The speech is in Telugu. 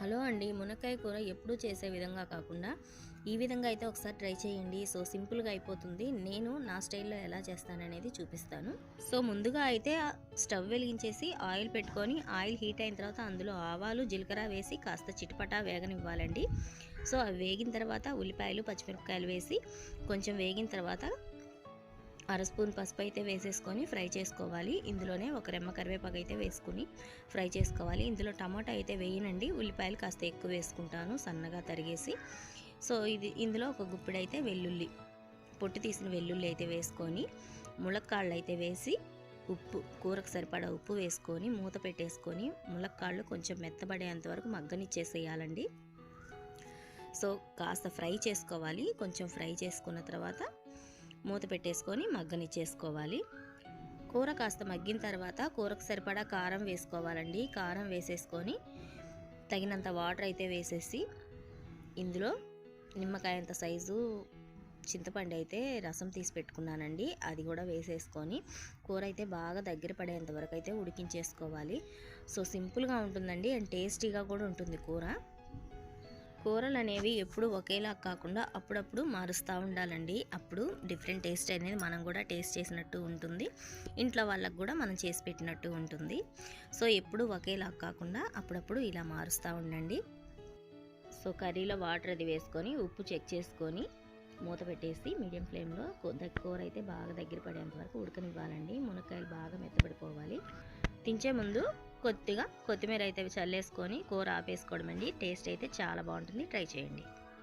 హలో అండి. మునక్కాయ కూర ఎప్పుడూ చేసే విధంగా కాకుండా ఈ విధంగా అయితే ఒకసారి ట్రై చేయండి. సో సింపుల్గా అయిపోతుంది. నేను నా స్టైల్లో ఎలా చేస్తాననేది చూపిస్తాను. సో ముందుగా అయితే స్టవ్ వెలిగించేసి ఆయిల్ పెట్టుకొని ఆయిల్ హీట్ అయిన తర్వాత అందులో ఆవాలు జీలకర్ర వేసి కాస్త చిటపటా వేగనివ్వాలండి. సో అవి వేగిన తర్వాత ఉల్లిపాయలు పచ్చిమిరపకాయలు వేసి కొంచెం వేగిన తర్వాత అర స్పూన్ పసుపు అయితే వేసేసుకొని ఫ్రై చేసుకోవాలి. ఇందులోనే ఒక రెమ్మ కరివేపాకు అయితే వేసుకుని ఫ్రై చేసుకోవాలి. ఇందులో టమాటా అయితే వేయనండి. ఉల్లిపాయలు కాస్త ఎక్కువ వేసుకుంటాను సన్నగా తరిగేసి. సో ఇది ఇందులో ఒక గుప్పిడైతే వెల్లుల్లి పొట్టు తీసిన వెల్లుల్లి అయితే వేసుకొని ములక్కాళ్ళు అయితే వేసి ఉప్పు కూరకు సరిపడా ఉప్పు వేసుకొని మూత పెట్టేసుకొని ములక్కాళ్ళు కొంచెం మెత్తబడేంత వరకు మగ్గనిచ్చేసేయాలండి. సో కాస్త ఫ్రై చేసుకోవాలి. కొంచెం ఫ్రై చేసుకున్న తర్వాత మూత పెట్టేసుకొని మగ్గనిచ్చేసుకోవాలి కూర కాస్త మగ్గిన తర్వాత కూరకు సరిపడా కారం వేసుకోవాలండి. కారం వేసేసుకొని తగినంత వాటర్ అయితే వేసేసి ఇందులో నిమ్మకాయంత సైజు చింతపండు అయితే రసం తీసి పెట్టుకున్నానండి. అది కూడా వేసేసుకొని కూర అయితే బాగా దగ్గర పడేంత వరకు అయితే ఉడికించేసుకోవాలి. సో సింపుల్గా ఉంటుందండి అండ్ టేస్టీగా కూడా ఉంటుంది కూర. కూరలు అనేవి ఎప్పుడు ఒకేలా కాకుండా అప్పుడప్పుడు మారుస్తూ ఉండాలండి. అప్పుడు డిఫరెంట్ టేస్ట్ అనేది మనం కూడా టేస్ట్ చేసినట్టు ఉంటుంది. ఇంట్లో వాళ్ళకు కూడా మనం చేసి పెట్టినట్టు ఉంటుంది. సో ఎప్పుడు ఒకేలా కాకుండా అప్పుడప్పుడు ఇలా మారుస్తూ ఉండండి. సో కర్రీలో వాటర్ అది వేసుకొని ఉప్పు చెక్ చేసుకొని మూత పెట్టేసి మీడియం ఫ్లేమ్లో కూర అయితే బాగా దగ్గర పడేంత వరకు ఉడకనివ్వాలండి. మునక్కాయలు బాగా మెత్తపడిపోవాలి తించే ముందు కొద్దిగా కొత్తిమీర అయితే చల్లేసుకొని కూర ఆపేసుకోవడం అండి టేస్ట్ అయితే చాలా బాగుంటుంది. ట్రై చేయండి.